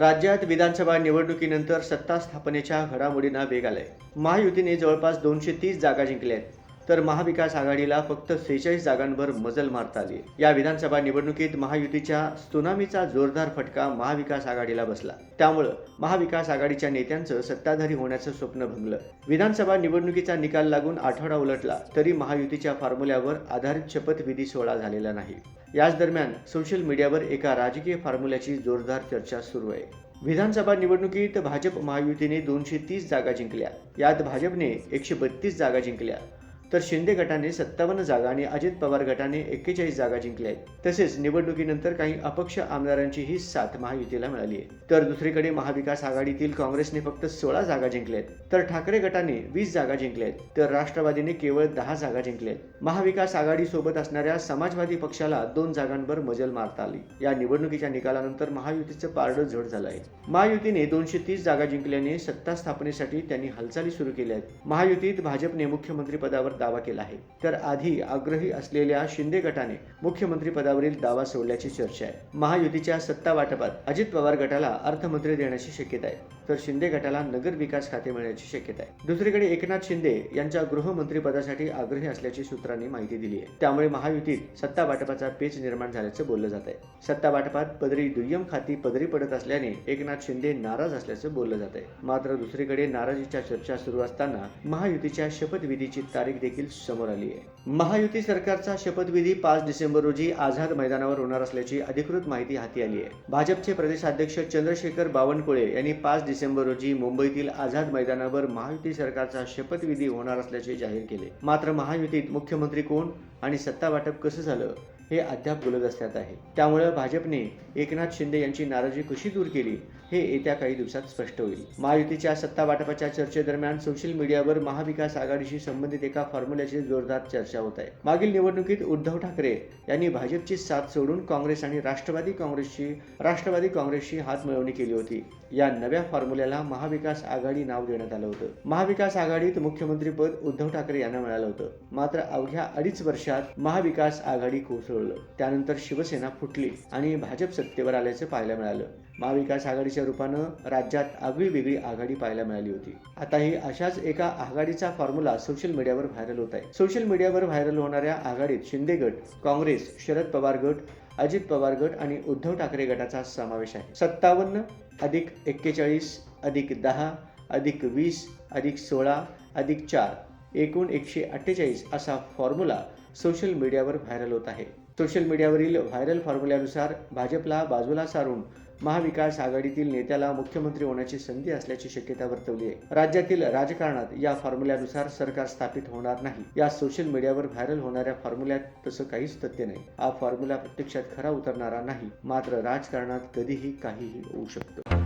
राज्यात विधानसभा निवडणुकीनंतर सत्ता स्थापनेच्या घडामोडींना वेग आलाय. महायुतीने जवळपास दोनशे तीस जागा जिंकल्या आहेत तर महाविकास आघाडीला फक्त सेहेचाळीस जागांवर मजल मारता आली या विधानसभा निवडणुकीत महायुतीच्या सुनामीचा जोरदार फटका महाविकास आघाडीला बसला. त्यामुळं महाविकास आघाडीच्या नेत्यांचं सत्ताधारी होण्याचं स्वप्न भंगलं. विधानसभा निवडणुकीचा निकाल लागून आठवडा उलटला तरी महायुतीच्या फॉर्म्युल्यावर आधारित शपथविधी सोहळा झालेला नाही. याच दरम्यान सोशल मीडियावर एका राजकीय फॉर्म्युल्याची जोरदार चर्चा सुरू आहे. विधानसभा निवडणुकीत भाजप महायुतीने दोनशे तीस जागा जिंकल्या. यात भाजपने एकशे बत्तीस जागा जिंकल्या. तर शिंदे गटाने सत्तावन्न जागा आणि अजित पवार गटाने एक्केचाळीस जागा जिंकल्या आहेत. तसेच निवडणुकीनंतर काही अपक्ष आमदारांचीही साथ महायुतीला मिळाली आहे. तर दुसरीकडे महाविकास आघाडीतील काँग्रेसने फक्त सोळा जागा जिंकल्या आहेत. तर ठाकरे गटाने वीस जागा जिंकल्या आहेत. तर राष्ट्रवादीने केवळ दहा जागा जिंकल्या आहेत. महाविकास आघाडी सोबत असणाऱ्या समाजवादी पक्षाला दोन जागांवर मजल मारता आली. या निवडणुकीच्या निकालानंतर महायुतीचं पारडं झड झालं आहे. महायुतीने दोनशे तीस जागा जिंकल्याने सत्ता स्थापनेसाठी त्यांनी हालचाली सुरू केल्या आहेत. महायुतीत भाजपने मुख्यमंत्री पदावर दावा केला आहे. तर आधी आग्रही असलेल्या शिंदे गटाने मुख्यमंत्री पदावरील दावा सोडल्याची चर्चा आहे. महायुतीच्या सत्ता वाटपात अजित पवार गटाला अर्थमंत्री देण्याची शक्यता आहे. तर शिंदे गटाला नगर विकास खाते मिळण्याची शक्यता आहे. दुसरीकडे एकनाथ शिंदे यांच्या गृहमंत्री पदासाठी आग्रही असल्याची सूत्रांनी माहिती दिली आहे. त्यामुळे महायुतीत सत्ता वाटपाचा पेच निर्माण झाल्याचं बोललं जात आहे सत्ता वाटपात पदरी दुय्यम खाती पदरी पडत असल्याने एकनाथ शिंदे नाराज असल्याचं बोललं जात आहे मात्र दुसरीकडे नाराजीच्या चर्चा सुरू असताना महायुतीच्या शपथविधीची तारीख देखील समोर आली आहे. महायुती सरकारचा शपथविधी पाच डिसेंबर रोजी आझाद मैदानावर होणार असल्याची अधिकृत माहिती हाती आली आहे. भाजपचे प्रदेशाध्यक्ष चंद्रशेखर बावनकुळे यांनी पाच डिसेंबर डिसेंबर रोजी मुंबईतील आझाद मैदानावर महायुती सरकारचा शपथविधी होणार असल्याचे जाहीर केले. मात्र महायुतीत मुख्यमंत्री कोण आणि सत्ता वाटप कसं झालं? हे अद्याप गुलदस्त्यात आहे. त्यामुळे भाजपने एकनाथ शिंदे यांची नाराजी कशी दूर केली हे येत्या काही दिवसात स्पष्ट होईल. महायुतीच्या सत्ता वाटपाच्या चर्चेदरम्यान सोशल मीडियावर महाविकास आघाडीशी संबंधित एका फॉर्म्युल्याची जोरदार चर्चा होत आहे. मागील निवडणुकीत उद्धव ठाकरे यांनी भाजपची साथ सोडून काँग्रेस आणि राष्ट्रवादी काँग्रेसची राष्ट्रवादी काँग्रेसची हात मिळवणी केली होती. या नव्या फॉर्म्युल्याला महाविकास आघाडी नाव देण्यात आलं होतं. महाविकास आघाडीत मुख्यमंत्रीपद उद्धव ठाकरे यांना मिळालं होतं. मात्र अवघ्या अडीच वर्षात महाविकास आघाडी कोसळली. त्यानंतर शिवसेना फुटली आणि भाजप सत्तेवर आल्याचं पाहायला मिळालं. महाविकास आघाडीच्या रूपानं राज्यात आगळी वेगळी आघाडी पाहायला मिळाली होती. आता ही अशाच एका आघाडीचा फॉर्म्युला सोशल मीडियावर व्हायरल होत आहे. सोशल मीडियावर व्हायरल होणाऱ्या आघाडीत शिंदे गट काँग्रेस शरद पवार गट अजित पवार गट आणि उद्धव ठाकरे गटाचा समावेश आहे. सत्तावन्न अधिक एक्केचाळीस अधिक दहा अधिक वीस अधिक सोळा अधिक चार एकूण एकशे अठ्ठेचाळीस असा फॉर्म्युला सोशल मीडियावर व्हायरल होत आहे. सोशल मीडियावरील व्हायरल फॉर्म्युल्यानुसार भाजपला बाजूला सारून महाविकास आघाडीतील नेत्याला मुख्यमंत्री होण्याची संधी असल्याची शक्यता वर्तवली आहे. राज्यातील राजकारणात या फॉर्म्युल्यानुसार सरकार स्थापित होणार नाही. या सोशल मीडियावर व्हायरल होणाऱ्या फॉर्म्युल्यात तसं काहीच तथ्य नाही. हा फॉर्म्युला प्रत्यक्षात खरा उतरणारा नाही. मात्र राजकारणात कधीही काहीही होऊ शकतं.